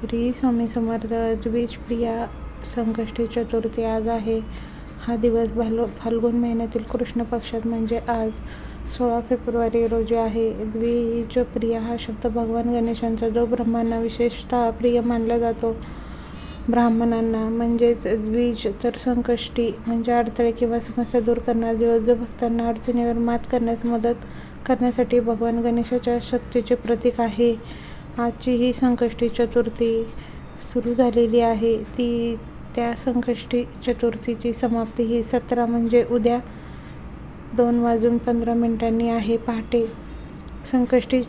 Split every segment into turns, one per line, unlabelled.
श्री स्वामी समर्थ द्विजप्रिया संकष्टी चतुर्थी आज आहे. हा दिवस भालो फाल्गुन महिन्यातील कृष्ण पक्षात म्हणजे आज सोळा फेब्रुवारी रोजी आहे. द्विज प्रिया हा शब्द भगवान गणेशांचा जो ब्रह्मांना विशेषतः प्रिय मानला जातो. ब्राह्मणांना म्हणजेच द्विज तर संकष्टी म्हणजे अडथळे किंवा समस्या दूर करणार दिवस जो भक्तांना अडचणीवर मात करण्यास मदत करण्यासाठी भगवान गणेशाच्या शक्तीचे प्रतीक आहे. आजची ही संकष्टी चतुर्थी सुरू झालेली आहे. ती त्या संकष्टी चतुर्थीची समाप्ती ही सतरा म्हणजे उद्या दोन वाजून पंधरा मिनिटांनी आहे पहाटे. संकष्टी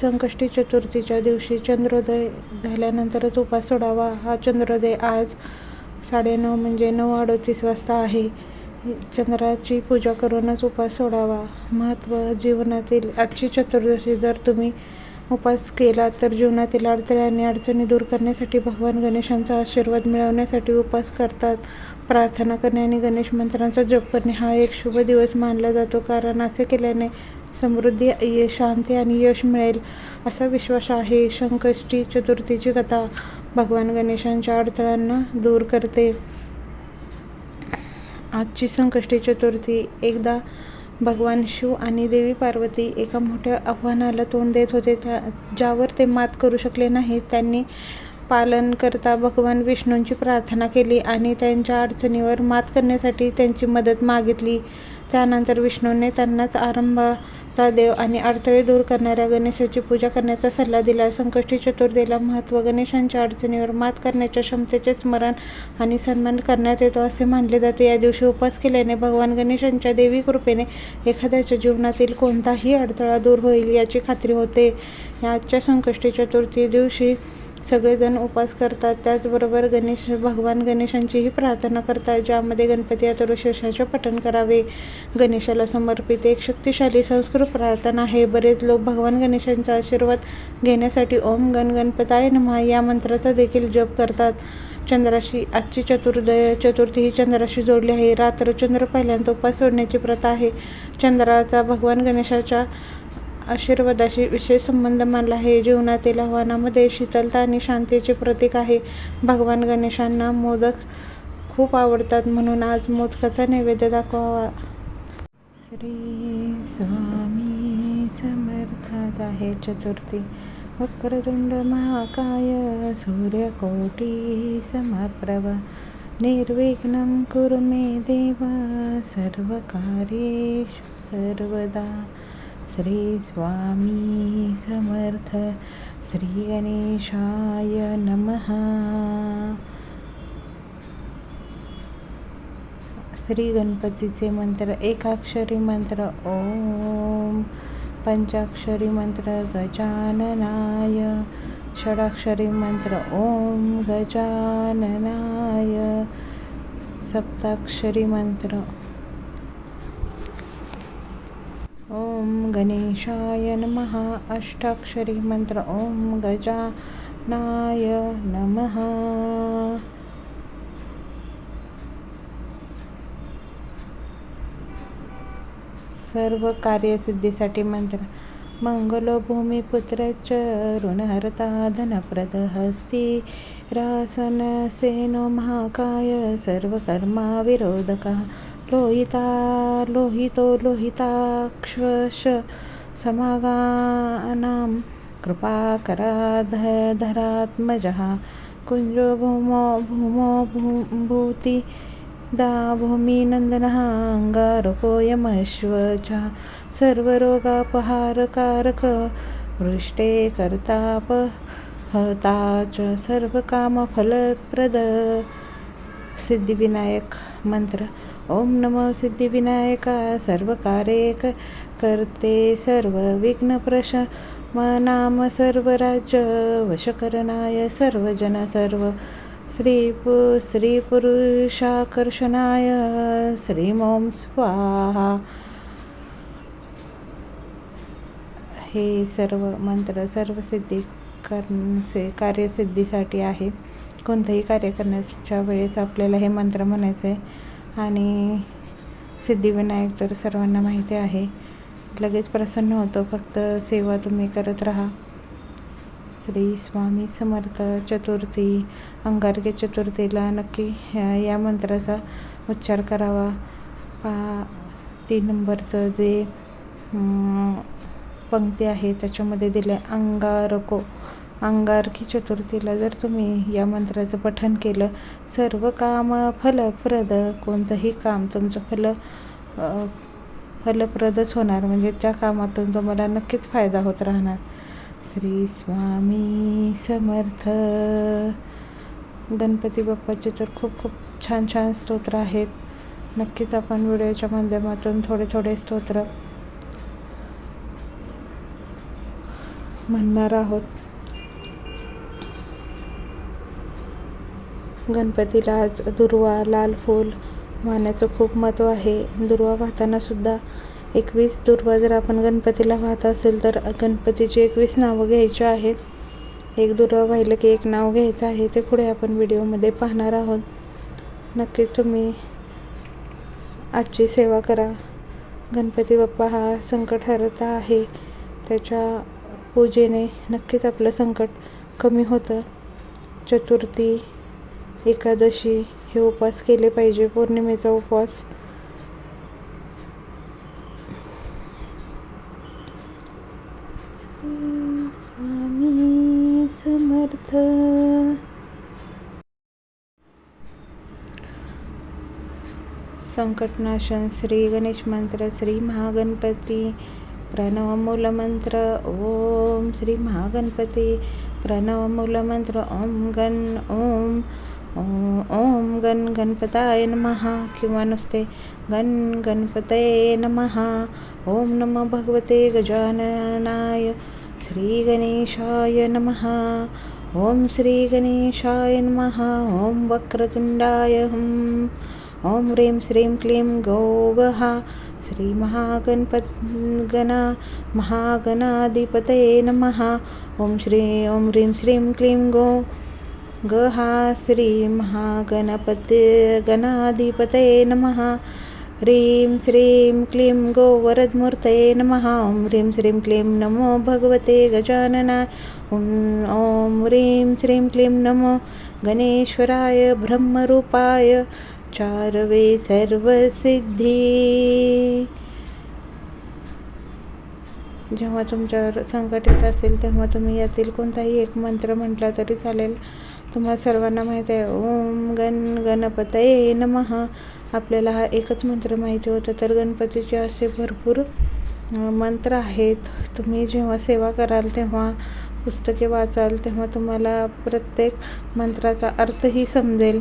संकष्टी चतुर्थीच्या दिवशी चंद्रोदय झाल्यानंतरच उपास सोडावा. हा चंद्रोदय आज साडेनऊ म्हणजे नऊ अडतीस वाजता आहे. चंद्राची पूजा करूनच उपास सोडावा. महत्त्व जीवनातील आजची चतुर्दशी जर तुम्ही उपास केला तर जीवनातील अडथळे आणि अडचणी दूर करण्यासाठी भगवान गणेशांचा आशीर्वाद मिळवण्यासाठी उपास करतात. प्रार्थना करणे आणि गणेश मंत्रांचा जप करणे हा एक शुभ दिवस मानला जातो. कारण असे केल्याने समृद्धी ये शांती आणि यश मिळेल असा विश्वास आहे. संकष्टी चतुर्थीची कथा भगवान गणेशांच्या अडथळ्यांना दूर करते. आजची संकष्टी चतुर्थी एकदा भगवान शिव आणि देवी पार्वती एका मोठ्या आव्हानाला तोंड देत होते. त्या ज्यावर ते मात करू शकले नाहीत. त्यांनी पालन करता भगवान विष्णूंची प्रार्थना केली आणि त्यांच्या अडचणीवर मात करण्यासाठी त्यांची मदत मागितली. त्यानंतर विष्णूने त्यांनाच चा देव आणि अडथळे दूर करणाऱ्या गणेशाची पूजा करण्याचा सल्ला दिला. संकष्टी चतुर्थीला महत्त्व गणेशांच्या अडचणीवर मात करण्याच्या क्षमतेचे स्मरण आणि सन्मान करण्यात येतो असे मानले जाते. या दिवशी उपवास केल्याने भगवान गणेशांच्या देवी कृपेने एखाद्याच्या जीवनातील कोणताही अडथळा दूर होईल याची खात्री होते. आजच्या संकष्टी चतुर्थी दिवशी सगळेजण उपास करतात. त्याचबरोबर गणेश भगवान गणेशांचीही प्रार्थना करतात ज्यामध्ये गणपती अथर्वशीर्षाचे पठण करावे. गणेशाला समर्पित एक शक्तिशाली संस्कृत प्रार्थना आहे. बरेच लोक भगवान गणेशांचा आशीर्वाद घेण्यासाठी ओम गण गणपताय नमः या मंत्राचा देखील जप करतात. चंद्राशी आजची चतुर्दय चतुर्थी ही चंद्राशी जोडली आहे. रात्र चंद्र पहिल्यांदा उपास सोडण्याची प्रथा आहे. चंद्राचा भगवान गणेशाच्या आशीर्वादाशी विशेष संबंध मानला. आहे जीवनातील आव्हानामध्ये शीतलता आणि शांतीचे प्रतीक आहे. भगवान गणेशांना मोदक खूप आवडतात म्हणून आज मोदकाचा नैवेद्य दाखवावा. श्री स्वामी समर्थाच आहे चतुर्थी. वक्रतुंड महाकाय सूर्यकोटी समप्रभ. निर्विघ्न कुरु मे देवा सर्वकार्येषु सर्वदा. श्री स्वामी समर्थ श्री गणेशाय नमः। श्री गणपतीचे मंत्र एकाक्षरी मंत्र ओम। पंचाक्षरी मंत्र गजाननाय। षडाक्षरी मंत्र ओम गजाननाय। सप्ताक्षरी मंत्र ॐ गणेशाय नमः। अष्टाक्षरी मंत्र ॐ गजानाय नमः। सर्व कार्यसिद्धीसाठी मंत्र। मंगलभूमिपुत्र च ऋणहर्ता धनप्रद हस्ती रासन सेनो महाकाय सर्वकर्मा विरोधका। लोहिता लोहितो लोहिताक्षश समागानां कृपाकराध धरात्मजः। कुञ्जो भूमो भूमो भूति दा भूमिनन्दनः अङ्गारकोऽयमश्वचा सर्वरोगापहारकारक वृष्टे कर्तापहता च सर्वकामफलप्रद। सिद्धिविनायक मंत्र। ओम नमो सिद्धिविनायका सर्वकार्यक करते सर्व विघ्न प्रश नाम सर्वराज्य वशकरणाय सर्वजन सर्व श्री पु स्त्रीपुरुषाकर्षणाय श्रीम स्वाहा. हे सर्व मंत्र सर्व सिद्धी करण्याचे कार्यसिद्धीसाठी आहे. कोणतंही कार्य करण्याच्या वेळेस आपल्याला हे मंत्र म्हणायचं आहे आणि सिद्धिविनायक तर सर्वांना माहिती आहे. लगेच प्रसन्न होतो. फक्त सेवा तुम्ही करत राहा. श्री स्वामी समर्थ चतुर्थी अंगारकी चतुर्थीला नक्की या मंत्राचा उच्चार करावा. पा तीन नंबरचं जे पंक्ती आहे त्याच्यामध्ये दिले अंगारको. अंगारकी चतुर्थीला जर तुम्ही या मंत्राचं पठण केलं सर्व काम फलप्रद कोणतंही काम तुमचं फल फलप्रदच होणार. म्हणजे त्या कामातून तुम्हाला नक्कीच फायदा होत राहणार. श्री स्वामी समर्थ. गणपती बाप्पाचे तर खूप खूप छान छान स्तोत्र आहेत. नक्कीच आपण व्हिडिओच्या माध्यमातून थोडे थोडे स्तोत्र म्हणणार आहोत. गणपतीला आज दुर्वा लाल फूल वाहण्याचं खूप महत्त्व आहे. दुर्वा वाहतानासुद्धा एकवीस दुर्वा जर आपण गणपतीला वाहत असेल तर गणपतीची एकवीस नावं घ्यायची आहेत. एक दुर्वा वाहिलं की एक नाव घ्यायचं आहे ते पुढे आपण व्हिडिओमध्ये पाहणार आहोत. नक्कीच तुम्ही आजची सेवा करा. गणपती बाप्पा हा संकट हरता आहे. त्याच्या पूजेने नक्कीच आपलं संकट कमी होतं. चतुर्थी एकादशी हे उपवास केले पाहिजे. पौर्णिमेचा उपवास. स्वामी समर्थ. संकटनाशन श्री गणेश मंत्र श्री महागणपती प्रणव मूलमंत्र ओम श्री महागणपती प्रणव मूलमंत्र ओम गण ओम ओम गण गणपताय नमः किंवा नुसते गण गणपतये नमः। ओम नम भगवते गजाननाय श्री गणेशाय नमः। ओम श्री गणेशाय नमः। ओम वक्रतुंडाय हं ओम ह्रीं श्रीं क्लीं गौगहा श्री महागणपत गणा महागणाधिपतये नमः। ओम श्री ओम ह्रीं श्रीं क्लीं गौ ग हा श्री महागणपते गणाधिपते नमः। ह्रीं श्रीं क्लीं गोवरदमूर्तये नमः। ॐ ह्रीं श्रीं क्लीं नमो भगवते गजाननाय ॐ ॐ ह्रीं श्रीं क्लीं नमो गणेश्वराय ब्रह्मरूपाय। चारवे सर्वसिद्धी। जेव्हा तुमच्यावर संकट येत असेल तेव्हा तुम्ही यातील कोणताही एक मंत्र म्हटला तरी चालेल. तुम्हा सर्वांना माहीत आहे. ओम गण गणपतये नमः. आपल्याला हा एकच मंत्र माहिती होतं तर गणपतीचे असे भरपूर मंत्र आहेत. तुम्ही जेव्हा सेवा कराल तेव्हा पुस्तके वाचाल तेव्हा तुम्हाला प्रत्येक मंत्राचा अर्थही समजेल.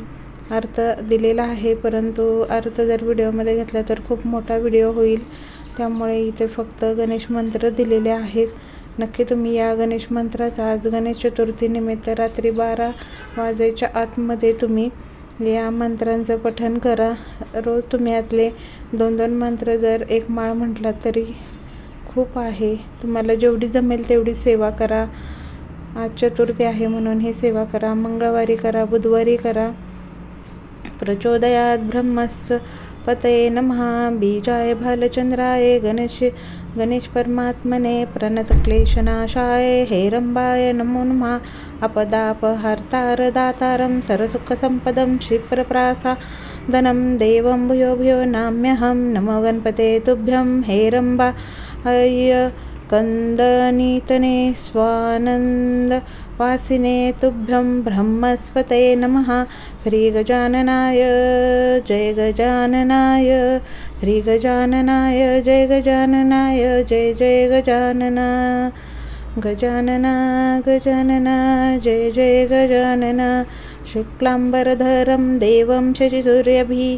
अर्थ दिलेला आहे परंतु अर्थ जर व्हिडिओमध्ये घेतला तर खूप मोठा व्हिडिओ होईल. त्यामुळे इथे फक्त गणेश मंत्र दिलेले आहेत. नक्की तुम्ही या गणेश मंत्राचा आज गणेश चतुर्थीनिमित्त रात्री बारा वाजायच्या आतमध्ये तुम्ही या मंत्रांचं पठन करा. रोज तुम्ही यातले दोन दोन मंत्र जर एक माळ म्हटलात तरी खूप आहे. तुम्हाला जेवढी जमेल तेवढी सेवा करा. आज चतुर्थी आहे म्हणून ही सेवा करा. मंगळवारी करा बुधवारी करा. प्रचोदयात ब्रह्मस् पतये नमः। बीजाय भालचंद्राय गणेश गणेश परमात्मने प्रणतक्लेशनाशाय हेरम्बाय नमो नमः। अपदापहर्तार दातारं सरसुखसम्पदं क्षिप्रप्रासादनं देवं भूयो भूयो नाम्यहं। नमो गणपते तुभ्यं हेरम्बा हय स्वानन्दवासिने स्वानंद तुभ्यं ब्रह्मस्पते नमः। श्रीगजाननाय जय गजाननाय श्रीगजाननाय जय गजाननाय जय जय गजानना गजानना गजानना जय जय गजानना। शुक्लाम्बरधरं देवं शशिसूर्यभि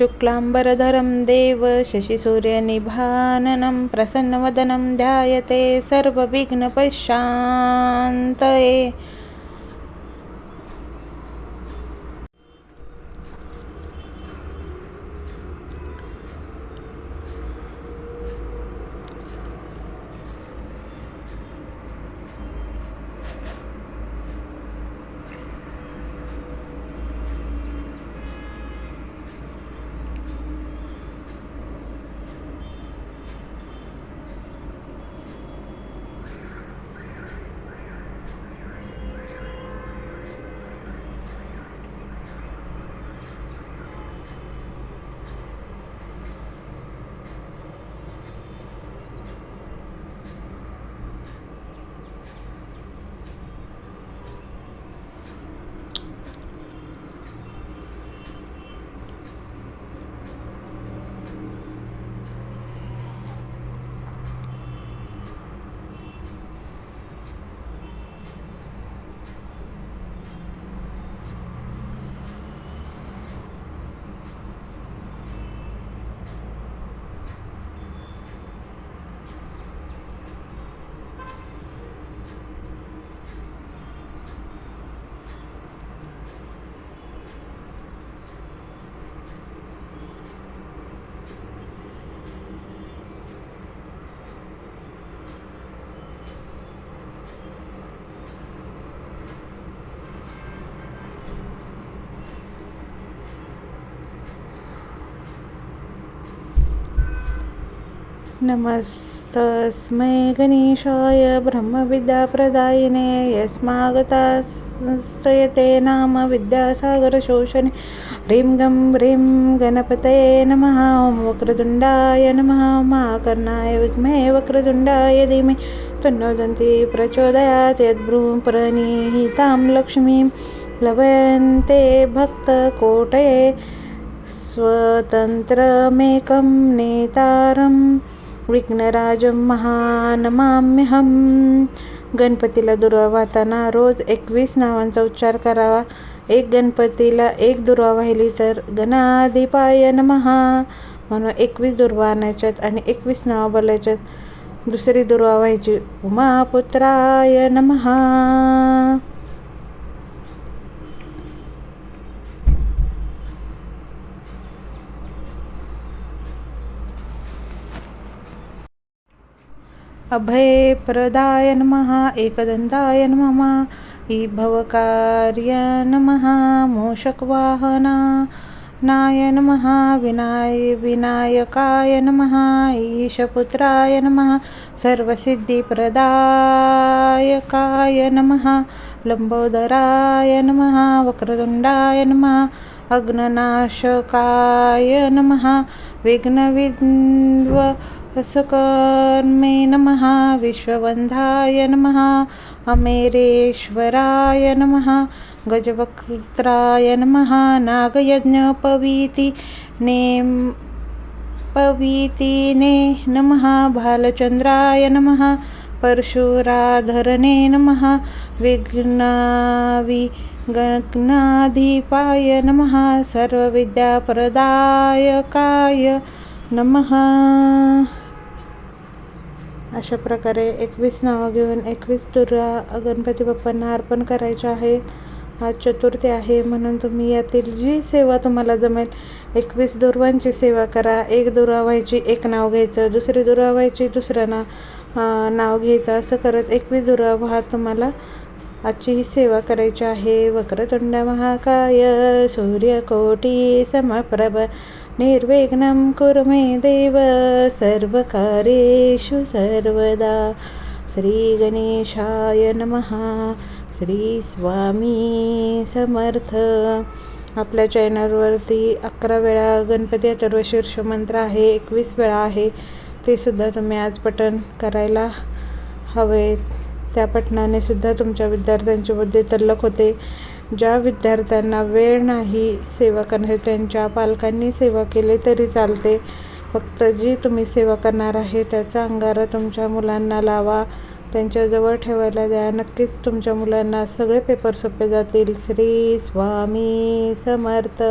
शुक्लाम्बरधरं देव शशिसूर्यनिभाननं प्रसन्नवदनं ध्यायते सर्वविघ्नपशान्तये। नमस्तस्मै गणेशाय ब्रह्मविद्याप्रदायिने यस्मागतास्तयते नाम विद्यासागरशोषणे। ह्रीं गं ह्रीं गणपतये नमः ॐ वक्रतुण्डाय नमः महाकर्णाय विद्महे वक्रतुण्डाय धीमे। तन्नोदन्ति प्रचोदयात् यद्ब्रूं प्रणीहितां लक्ष्मीं। लभन्ते भक्तकोटये। स्वतन्त्रमेकं नेतारम् विघ्नराजं महानमाम्यहं गणपतीला दुर्वा वाहताना रोज एकवीस नावांचा उच्चार करावा. एक गणपतीला एक दुर्वा वाहिली तर गणाधिपाय महा म्हणून एकवीस दुर्वा आणायच्यात आणि एकवीस नावं बोलायच्यात. दुसरी दुर्वा व्हायची उमापुत्राय महा अभयप्रदाय नमः एकदन्ताय नमः ईभवकार्य नमः मूषकवाहना नाय नमः विनाय विनायकाय नमः ईशपुत्राय नमः सर्वसिद्धिप्रदायकाय नमः लंबोदराय नमः वक्रतुण्डाय नमः अग्ननाशकाय नमः विघ्नविद्व सकर्मे नमः विश्ववन्धाय नमः अमेरेश्वराय नमः गजवक्त्राय नमः नागयज्ञपवीति नेम पवीतिने नमः बालचन्द्राय नमः परशुराधरणे नमः विघ्नावि गणाधिपाय नमः सर्वविद्याप्रदायकाय नमः. अशा प्रकारे एकवीस नावं घेऊन एकवीस दुर्गा गणपती बाप्पांना अर्पण करायचे आहे. आज चतुर्थी आहे म्हणून तुम्ही यातील जी सेवा तुम्हाला जमेल एकवीस दुर्वांची सेवा करा. एक दुर्वा व्हायची एक नाव घ्यायचं दुसरी दुर्वा व्हायची दुसरं नाव नाव घ्यायचं. असं करत एकवीस दुर्वा व्हा तुम्हाला आजची ही सेवा करायची आहे. वक्रतुंड महाकाय सूर्यकोटी समप्रभ निर्विघ्नं कुरु मे देव सर्वकार्येषु सर्वदा। श्रीगणेशाय नमः। श्री स्वामी समर्थ। आपल्या चॅनलवरती अकरा वेळा गणपती अथर्वशीर्ष मंत्र आहे एकवीस वेळा आहे ते सुद्धा तुम्ही आज पठण करायला हवे त्या पठणाने सुद्धा तुमच्या विद्यार्थ्यांची बुद्धी तल्लख होते. ज्या विद्यार्थ्यांना वेळ नाही सेवा करण्यासाठी त्यांच्या पालकांनी सेवा केले तरी चालते. फक्त जी तुम्ही सेवा करणार आहे त्याचा अंगारा तुमच्या मुलांना लावा. त्यांच्याजवळ ठेवायला द्या. नक्कीच तुमच्या मुलांना सगळे पेपर सोपे जातील. श्री स्वामी समर्थ.